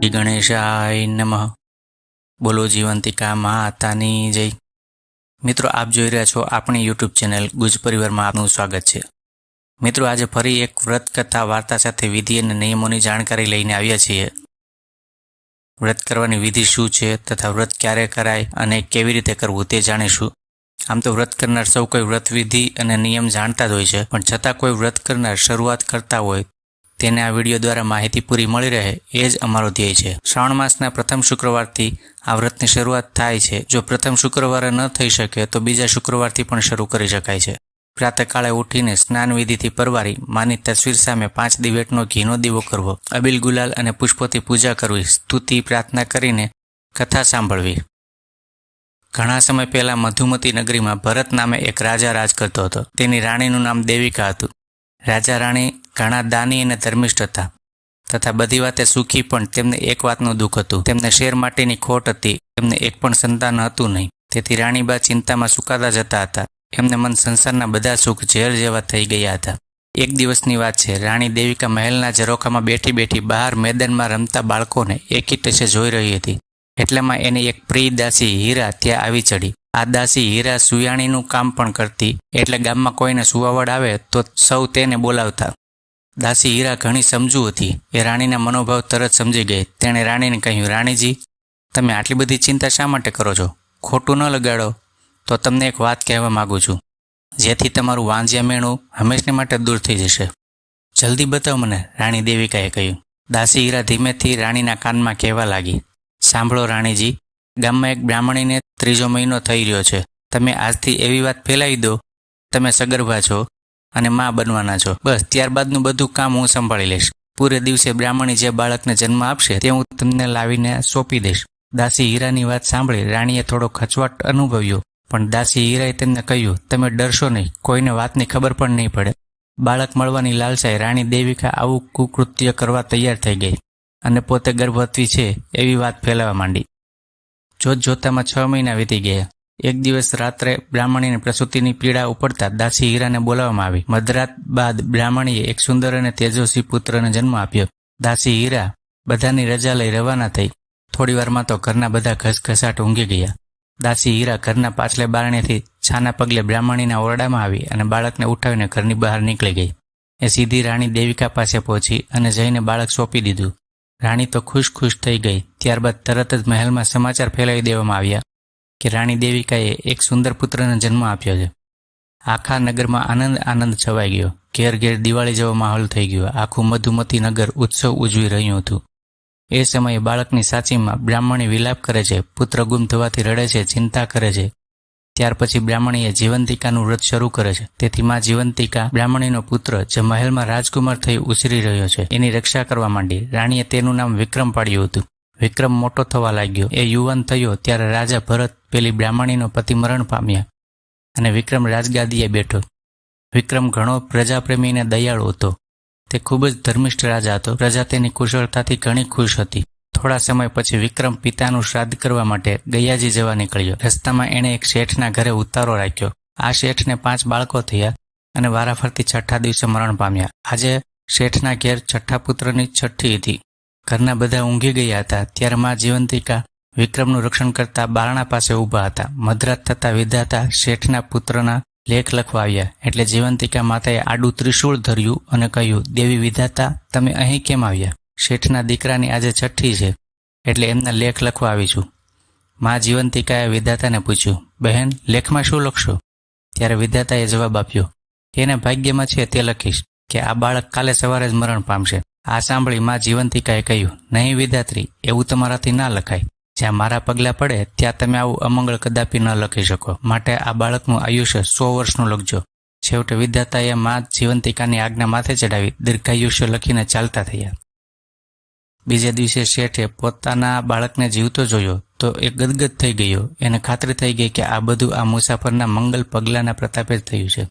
શ્રી ગણેશાય નમઃ. બોલો જીવંતિકા માતાની જય. મિત્રો, આપ જોઈ રહ્યા છો આપણી યુટ્યુબ ચેનલ ગુજ પરિવારમાં આપનું સ્વાગત છે. મિત્રો, આજે ફરી એક વ્રત કથા વાર્તા સાથે વિધિ અને નિયમોની જાણકારી લઈને આવ્યા છીએ. વ્રત કરવાની વિધિ શું છે તથા વ્રત ક્યારે કરાય અને કેવી રીતે કરવું તે જાણીશું. આમ તો વ્રત કરનાર સૌ કોઈ વ્રત વિધિ અને નિયમ જાણતા જ હોય છે, પણ છતાં કોઈ વ્રત કરનાર શરૂઆત કરતા હોય તેને આ વીડિયો દ્વારા માહિતી પૂરી મળી રહે એ જ અમારો ધ્યેય છે. શ્રાવણ માસના પ્રથમ શુક્રવારથી આ વ્રતની શરૂઆત થાય છે. જો પ્રથમ શુક્રવારે ન થઈ શકે, તો બીજા શુક્રવારથી પણ શરૂ કરી શકાય છે. પ્રાતકાળે ઉઠીને સ્નાન વિધિથી પરવારી માની તસવીર સામે પાંચ દિવેટનો ઘીનો દીવો કરવો, અબિલ ગુલાલ અને પુષ્પોથી પૂજા કરવી, સ્તુતિ, પ્રાર્થના કરીને કથા સાંભળવી. ઘણા સમય પહેલા મધુમતી નગરીમાં ભરત નામે એક રાજા રાજ કરતો હતો. તેની રાણીનું નામ દેવિકા હતું. રાજા રાણી ઘણા દાની અને ધર્મિષ્ઠ હતા. તથા બધી વાતે સુખી, પણ તેમને એક વાતનું દુઃખ હતું. તેમને શેર માટેની ખોટ હતી. તેમને એક પણ સંતાન હતું નહીં. તેથી રાણીબા ચિંતામાં સુકાતા જતા હતા. એમને મન સંસારના બધા સુખ ઝેર જેવા થઈ ગયા હતા. એક દિવસની વાત છે, રાણી દેવિકા મહેલના ઝરોખામાં બેઠી બેઠી બહાર મેદાનમાં રમતા બાળકોને એકી ટસે જોઈ રહી હતી. એટલામાં એની એક પ્રિય દાસી હીરા ત્યાં આવી ચડી. આ દાસી હીરા સુયાણીનું કામ પણ કરતી. એટલે ગામમાં કોઈને સુવાવડ આવે તો સૌ તેને બોલાવતા. દાસી હીરા ઘણી સમજુ હતી. એ રાણીના મનોભાવ તરત સમજી ગઈ. તેણે રાણીને કહ્યું, રાણીજી, તમે આટલી બધી ચિંતા શા માટે કરો છો? ખોટું ન લગાડો. તો તમને એક વાત કહેવા માગું છું. જેથી તમારું વાંજ્યા મેણું હંમેશને માટે દૂર થઈ જશે. જલ્દી બતાવ મને, રાણી દેવિકાએ કહ્યું. દાસી હીરા ધીમેથી રાણીના કાનમાં કહેવા લાગી. સાંભળો રાણીજી, ગામમાં એક બ્રાહ્મણીને ત્રીજો મહિનો થઈ રહ્યો છે. તમે આજથી એવી વાત ફેલાવી દો. તમે સગર્ભા છો અને મા બનવાના છો. બસ, ત્યારબાદનું બધું કામ હું સંભાળી લઈશ. પૂરે દિવસે બ્રાહ્મણી જે બાળકને જન્મ આપશે તે હું તમને લાવીને સોંપી દઈશ. દાસી હીરાની વાત સાંભળી રાણીએ થોડો ખચવાટ અનુભવ્યો, પણ દાસી હીરાએ તેમને કહ્યું, તમે ડરશો નહીં, કોઈને વાતની ખબર પણ નહીં પડે. બાળક મળવાની લાલસાએ રાણી દેવિકા આવું કુકૃત્ય કરવા તૈયાર થઈ ગઈ અને પોતે ગર્ભવતી છે એવી વાત ફેલાવા માંડી. જોત જોતામાં છ મહિના વીતી ગયા. એક દિવસ રાત્રે બ્રાહ્મણીને પ્રસૂતિની પીડા ઉપડતા દાસી હીરાને બોલાવવામાં આવી. મધરાત બાદ બ્રાહ્મણીએ એક સુંદર અને તેજસ્વી પુત્રને જન્મ આપ્યો. દાસી હીરા બધાની રજા લઈ રવાના થઈ. થોડીવારમાં તો ઘરના બધા ઘસઘસાટ ઊંઘી ગયા. દાસી હીરા ઘરના પાછલે બારણેથી છાના પગલે બ્રાહ્મણીના ઓરડામાં આવી અને બાળકને ઉઠાવીને ઘરની બહાર નીકળી ગઈ. એ સીધી રાણી દેવિકા પાસે પહોંચી અને જઈને બાળક સોંપી દીધું. રાણી તો ખુશ ખુશ થઈ ગઈ. ત્યારબાદ તરત જ મહેલમાં સમાચાર ફેલાવી દેવામાં આવ્યા કે રાણી દેવિકાએ એક સુંદર પુત્રને જન્મ આપ્યો છે. આખા નગરમાં આનંદ આનંદ છવાઈ ગયો. ઘેર ઘેર દિવાળી જેવો માહોલ થઈ ગયો. આખું મધુમતી નગર ઉત્સવ ઉજવી રહ્યું હતું. એ સમયે બાળકની સાચીમાં બ્રાહ્મણી વિલાપ કરે છે, પુત્ર ગુમ થવાથી રડે છે, ચિંતા કરે છે. ત્યાર પછી બ્રાહ્મણીએ જીવંતિકાનું વ્રત શરૂ કરે છે. તેથી માં જીવંતિકા બ્રાહ્મણીનો પુત્ર જે મહેલમાં રાજકુમાર થઈ ઉછરી રહ્યો છે, એની રક્ષા કરવા માંડી. રાણીએ તેનું નામ વિક્રમ પાડ્યું હતું. વિક્રમ મોટો થવા લાગ્યો. એ યુવાન થયો ત્યારે રાજા ભરત પેલી બ્રાહ્મણીનો પતિ મરણ પામ્યા અને વિક્રમ રાજગાદીએ બેઠો. વિક્રમ ઘણો પ્રજાપ્રેમી અને દયાળુ હતો. તે ખૂબ જ ધર્મિષ્ઠ રાજા હતો. પ્રજા તેની કુશળતાથી ઘણી ખુશ હતી. થોડા સમય પછી વિક્રમ પિતાનું શ્રાદ્ધ કરવા માટે ગૈયાજી જવા નીકળ્યો. રસ્તામાં એણે એક શેઠના ઘરે ઉતારો રાખ્યો. આ શેઠને પાંચ બાળકો થયા અને વારાફરતી છઠ્ઠા દિવસે મરણ પામ્યા. આજે શેઠના ઘેર છઠ્ઠા પુત્રની છઠ્ઠી હતી. ઘરના બધા ઊંઘી ગયા હતા. ત્યારે મા જીવંતિકા વિક્રમનું રક્ષણ કરતા બારણા પાસે ઊભા હતા. મધરાત થતા વિધાતા શેઠના પુત્રના લેખ લખવા આવ્યા. એટલે જીવંતિકા માતાએ આડું ત્રિશૂળ ધર્યું અને કહ્યું, દેવી વિધાતા, તમે અહીં કેમ આવ્યા? શેઠના દીકરાની આજે છઠ્ઠી છે, એટલે એમના લેખ લખવા આવી છું. મા જીવંતિકાએ વિધાતાને પૂછ્યું, બહેન, લેખમાં શું લખશો? ત્યારે વિધાતાએ જવાબ આપ્યો એને ભાગ્યમાં છે તે લખીશ કે આ બાળક કાલે સવારે જ મરણ પામશે. આ સાંભળી મા જીવંતિકાએ કહ્યું, નહીં વિધાત્રી, એવું તમારાથી ના લખાય. જ્યાં મારા પગલાં પડે, ત્યાં તમે આવું અમંગળ કદાપી ન લખી શકો. માટે આ બાળકનું આયુષ્ય સો વર્ષનું લખજો. છેવટે વિધાતાએ મા જીવંતિકાની આજ્ઞા માથે ચડાવી દીર્ઘાયુષ્ય લખીને ચાલતા થયા. બીજે દિવસે શેઠે પોતાના બાળકને જીવતો જોયો તો એ ગદગદ થઈ ગયો. એને ખાતરી થઈ ગઈ કે આ બધું આ મુસાફરના મંગલ પગલાંના પ્રતાપે જ થયું છે.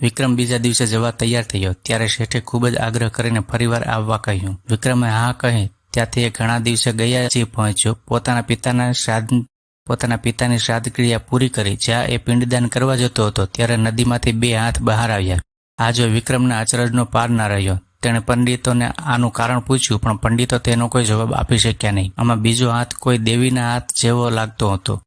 વિક્રમ બીજા દિવસે જવા તૈયાર થયો. ત્યારે શેઠે ખૂબ જ આગ્રહ કરીને ફરીવાર આવવા કહ્યું. વિક્રમે હા કહી ત્યાંથી એ ઘણા દિવસે ગયા જે પહોંચ્યો. પોતાના પિતાના શ્રાદ્ધ પોતાના પિતાની શ્રાદ્ધ ક્રિયા પૂરી કરી. જ્યાં એ પિંડદાન કરવા જતો હતો ત્યારે નદીમાંથી બે હાથ બહાર આવ્યા. આ જો વિક્રમના અચરજનો પાર ના રહ્યો. તેણે પંડિતોને આનું કારણ પૂછ્યું, પણ પંડિતો તેનો કોઈ જવાબ આપી શક્યા નહીં. આમાં બીજો હાથ કોઈ દેવીના હાથ જેવો લાગતો હતો.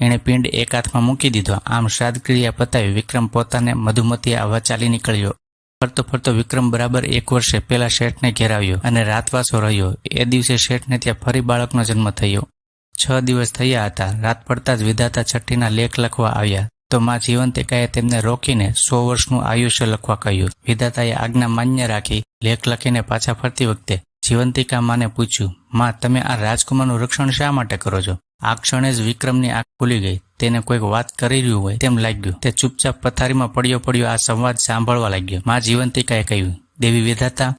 એણે પિંડ એક હાથમાં મૂકી દીધો. આમ શ્રાદ્ધ ક્રિયા પતાવી વિક્રમ પોતાને મધુમતી આવવા ચાલી નીકળ્યો. ફરતો ફરતો વિક્રમ બરાબર એક વર્ષે પેલા શેઠને ઘેરાવ્યો અને રાતવાસો રહ્યો. એ દિવસે શેઠને ત્યાં ફરી બાળકનો જન્મ થયો. છ દિવસ થયા હતા. રાત પડતા જ વિધાતા છઠ્ઠીના લેખ લખવા આવ્યા. તો માં જીવંતિકાએ તેમને રોકીને સો વર્ષનું આયુષ્ય લખવા કહ્યું. વિધાતાએ આજ્ઞા માન્ય રાખી લેખ લખીને પાછા ફરતી વખતે જીવંતિકા માને પૂછ્યું, માં, તમે આ રાજકુમારનું રક્ષણ શા માટે કરો છો? આ ક્ષણે જ વિક્રમની આંખ ખુલી ગઈ. તેને કોઈક વાત કરી રહ્યું હોય તેમ લાગ્યું. તે ચૂપચાપ પથારીમાં પડ્યો પડ્યો આ સંવાદ સાંભળવા લાગ્યો. માં જીવંતિકાએ કહ્યું, દેવી વિધાતા,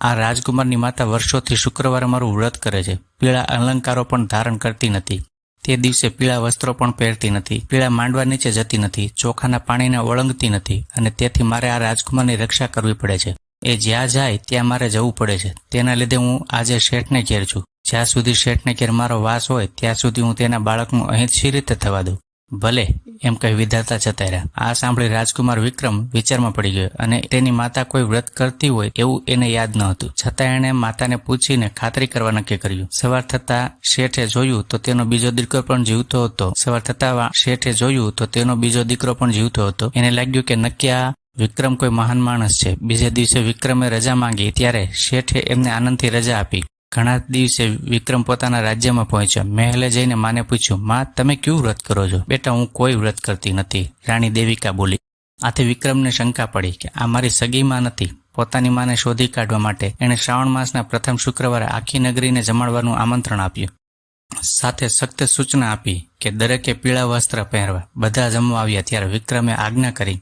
આ રાજકુમારની માતા વર્ષોથી શુક્રવારે મારું વ્રત કરે છે. પીળા અલંકારો પણ ધારણ કરતી નથી. તે દિવસે પીળા વસ્ત્રો પણ પહેરતી નથી. પીળા માંડવા નીચે જતી નથી. ચોખાના પાણીને ઓળંગતી નથી. અને તેથી મારે આ રાજકુમારની રક્ષા કરવી પડે છે. એ જ્યાં જાય ત્યાં મારે જવું પડે છે. તેના લીધે હું આજે શેઠને ઘેર છું. જ્યાં સુધી શેઠને ઘેર મારો વાસ હોય, ત્યાં સુધી હું તેના બાળકનું અહીં શી રીતે થવા દઉં. ભલે એમ કહી વિધાતા જતા રહ્યા. આ સાંભળી રાજકુમાર વિક્રમ વિચારમાં પડી ગયો અને તેની માતા કોઈ વ્રત કરતી હોય એવું એને યાદ ન હતું. છતાં એણે માતાને પૂછીને ખાતરી કરવા નક્કી કર્યું. સવાર થતા શેઠે જોયું તો તેનો બીજો દીકરો પણ જીવતો હતો. સવાર થતા શેઠે જોયું તો તેનો બીજો દીકરો પણ જીવતો હતો. એને લાગ્યું કે નક્કી આ વિક્રમ કોઈ મહાન માણસ છે. બીજે દિવસે વિક્રમે રજા માંગી. ત્યારે શેઠે એમને આનંદથી રજા આપી. ઘણા દિવસે વિક્રમ પોતાના રાજ્યમાં પહોંચ્યો. મહેલે જઈને માને પૂછ્યું, માં, તમે ક્યું વ્રત કરો છો? બેટા, હું કોઈ વ્રત કરતી નથી. રાણી દેવિકા બોલી, આથી વિક્રમને શંકા પડી કે આ મારી સગી માં નથી. પોતાની માને શોધી કાઢવા માટે એણે શ્રાવણ માસના પ્રથમ શુક્રવારે આખી નગરીને જમાડવાનું આમંત્રણ આપ્યું. સાથે સખ્ત સૂચના આપી કે દરેકે પીળા વસ્ત્ર પહેરવા. બધા જમવા આવ્યા ત્યારે વિક્રમે આજ્ઞા કરી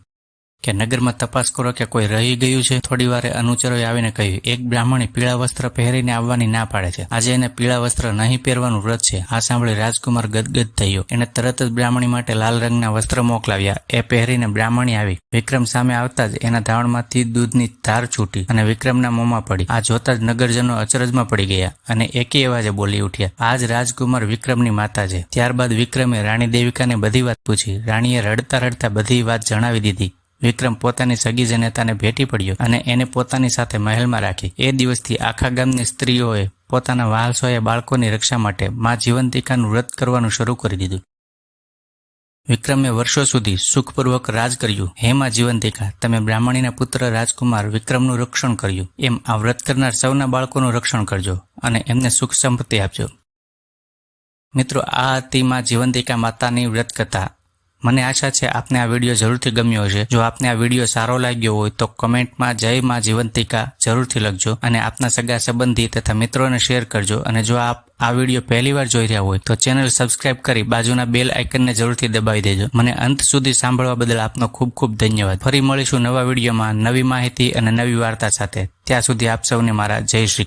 કે નગરમાં તપાસ કરો કે કોઈ રહી ગયું છે? થોડી વારે અનુચરોએ આવીને કહ્યું, એક બ્રાહ્મણે પીળા વસ્ત્ર પહેરીને આવવાની ના પાડે છે. આજે એને પીળા વસ્ત્ર નહીં પહેરવાનું વ્રત છે. આ સાંભળી રાજકુમાર ગદગદ થયો. એને તરત જ બ્રાહ્મણી માટે લાલ રંગના વસ્ત્ર મોકલાવ્યા. એ પહેરીને બ્રાહ્મણી આવી. વિક્રમ સામે આવતા જ એના ધાવણમાંથી દૂધની ધાર છૂટી અને વિક્રમના મોંમાં પડી. આ જોતા જ નગરજનો અચરજમાં પડી ગયા અને એકી અવાજે બોલી ઉઠ્યા આ જ રાજકુમાર વિક્રમની માતા છે. ત્યારબાદ વિક્રમે રાણી દેવિકાને બધી વાત પૂછી. રાણીએ રડતા રડતા બધી વાત જણાવી દીધી. વિક્રમ પોતાની સગી જનેતાને ભેટી પડ્યો અને એને પોતાની સાથે મહેલમાં રાખી. એ દિવસથી આખા ગામની સ્ત્રીઓએ પોતાના વાલસોએ બાળકોની રક્ષા માટે મા જીવંતિકાનું વ્રત કરવાનું શરૂ કરી દીધું. વિક્રમે વર્ષો સુધી સુખપૂર્વક રાજ કર્યું. હે માં જીવંતિકા, તમે બ્રાહ્મણીના પુત્ર રાજકુમાર વિક્રમનું રક્ષણ કર્યું. એમ આ વ્રત કરનાર સૌના બાળકોનું રક્ષણ કરજો અને એમને સુખ સંપત્તિ આપજો. મિત્રો, આ હતી માં જીવંતિકા માતાની વ્રત કથા. મને આશા છે આપને આ વીડિયો જરૂરથી ગમ્યો હશે. જો આપને આ વીડિયો સારો લાગ્યો હોય તો કમેન્ટમાં જય માં જીવંતિકા જરૂરથી લખજો અને આપના સગા સંબંધી તથા મિત્રોને શેર કરજો. અને જો આપ આ વીડિયો પહેલીવાર જોઈ રહ્યા હોય તો ચેનલ સબસ્ક્રાઇબ કરી બાજુના બેલ આઇકનને જરૂરથી દબાવી દેજો. મને અંત સુધી સાંભળવા બદલ આપનો ખૂબ ખૂબ ધન્યવાદ. ફરી મળીશું નવા વિડીયોમાં નવી માહિતી અને નવી વાર્તા સાથે. ત્યાં સુધી આપ સૌને મારા જય શ્રી